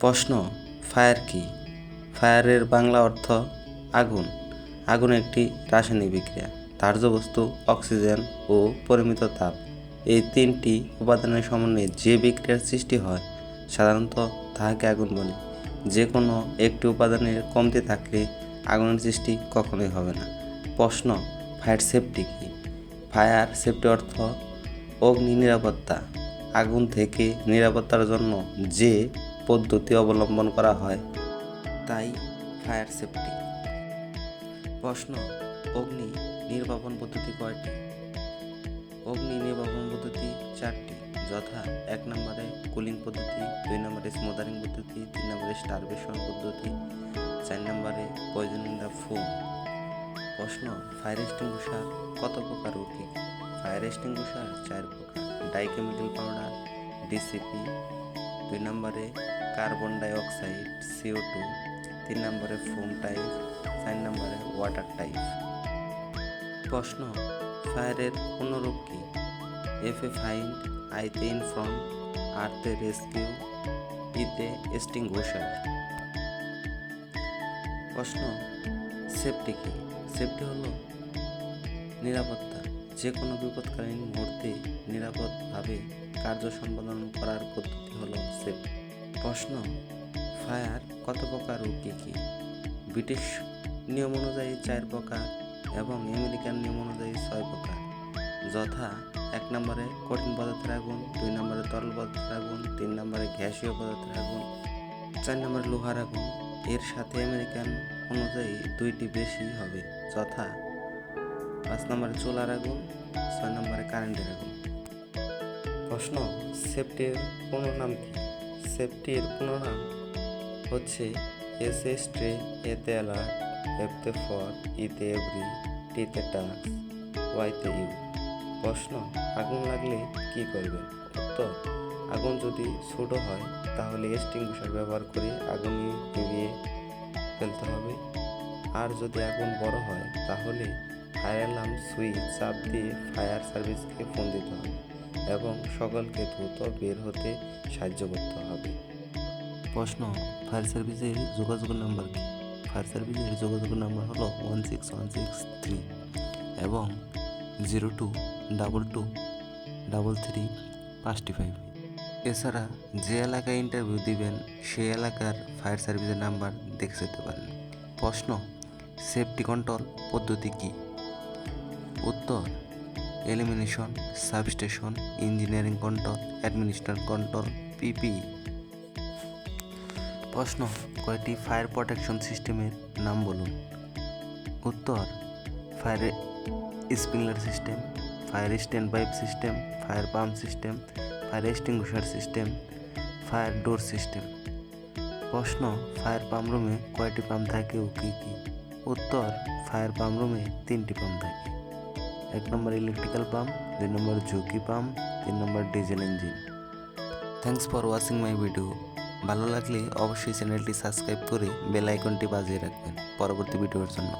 প্রশ্ন, ফায়ার কি? ফায়ারের বাংলা অর্থ আগুন। আগুন একটি রাসায়নিক বিক্রিয়া। ধার্য বস্তু অক্সিজেন ও পরিমিত তাপ। এই তিনটি উপাদানের সমন্বয়ে যে বিক্রিয়ার সৃষ্টি হয়, সাধারণত তাহাকে আগুন বলে। যে কোনো একটি উপাদানের কমতি থাকলে আগুনের সৃষ্টি কখনোই হবে না। প্রশ্ন, ফায়ার সেফটি কি? ফায়ার সেফটি অর্থ অগ্নি নিরাপত্তা। আগুন থেকে নিরাপত্তার জন্য যে পদ্ধতি অবলম্বন করা হয়। তাই ফায়ার সেফটি। প্রশ্ন, অগ্নি নির্বাপন পদ্ধতি কয়টি? অগ্নি নির্বাপন পদ্ধতি চারটি। যথা এক নম্বরে কুলিং পদ্ধতি, দুই নম্বরে স্মোদারিং পদ্ধতি, তিন নম্বরে স্টারভেশন পদ্ধতি, চার নম্বরে পয়জন দ্য ফুম প্রশ্ন ফায়ার এক্সটিংগুশার কত প্রকার ও কী? ফায়ার এক্সটিংগুশার চার প্রকার। ডাইকেমিক্যাল পাউডার ডিসিপি দুই নম্বরে carbon dioxide CO two তিন নম্বরে ফোম টাইপ, চার নম্বরে ওয়াটার টাইপ। প্রশ্ন, ফায়ারের পুনরূপ কি? এফ এ ফাইন্ড আইতে ইন ফ্রন্ট আর্থে রেস্কিউ ইতে এক্সটিংগুশার প্রশ্ন সেফটি কি? সেফটি হলো নিরাপত্তা। যে কোনো বিপদকালীন মুহূর্তে নিরাপদভাবে কার্য সম্পাদন করার পদ্ধতি হলো সেফটি প্রশ্ন, ফায়ার কত প্রকার ও কী কী? ব্রিটিশ নিয়ম অনুযায়ী চার প্রকার এবং আমেরিকান নিয়ম অনুযায়ী ছয় প্রকার। যথা, এক নম্বরে কঠিন পদার্থের আগুন, দুই নম্বরে তরল পদার্থের আগুন, তিন নম্বরে গ্যাসীয় পদার্থের আগুন, চার নম্বরে লোহার আগুন। এর সাথে আমেরিকান অনুযায়ী দুইটি বেশি হবে। যথা, পাঁচ নম্বরে চোলার আগুন, ছয় নম্বরে কারেন্টের আগুন। প্রশ্ন, সেফটির পূর্ণ নাম কি? সেফটির পূর্ণ নাম হচ্ছে এস এস ট্রে এতে অ্যালার্ট এফতে ফর ইতে এভরি টিতে টাস্ক ওয়াইতে ইউ। প্রশ্ন, আগুন লাগলে কি করবেন? উত্তর, আগুন যদি ছোট হয়, তাহলে এক্সটিংগুশার ব্যবহার করে আগুন নিভিয়ে ফেলতে হবে। আর যদি আগুন বড় হয়, তাহলে ফায়ার অ্যালার্ম সুইচ চাপ দিয়ে ফায়ার সার্ভিসকে ফোন দিতে হবে। এবং সকলকে দ্রুত বের হতে সাহায্য করতে হবে। প্রশ্ন, ফায়ার সার্ভিসের যোগাযোগ নাম্বার কি? ফায়ার সার্ভিসের যোগাযোগ নাম্বার হলো one six one six three এবং zero two double two double three পাঁচটি ফাইভ এছাড়া যে এলাকায় ইন্টারভিউ দিবেন সেই এলাকার ফায়ার সার্ভিসের নাম্বার দেখে যেতে পারেন। প্রশ্ন সেফটি কন্ট্রোল পদ্ধতি কী? উত্তর elimination, substitution, engineering control administration control PP প্রশ্ন, কয়টি ফায়ার প্রোটেকশন সিস্টেমের নাম বলুন? উত্তর, fire sprinkler system, fire stand pipe system, fire pump system, fire extinguisher system, fire door system. প্রশ্ন, ফায়ার পাম্প রুমে কয়টি পাম্প থাকে ও কী কী? উত্তর, ফায়ার পাম্প রুমে তিনটি পাম্প থাকে। এক নম্বর ইলেকট্রিক্যাল পাম্প দুই নম্বর ঝুঁকি পাম্প তিন number diesel engine thanks for watching my video ভালো লাগলে অবশ্যই চ্যানেলটি সাবস্ক্রাইব করে বেল আইকনটি বাজিয়ে রাখবেন। পরবর্তী ভিডিওর জন্য।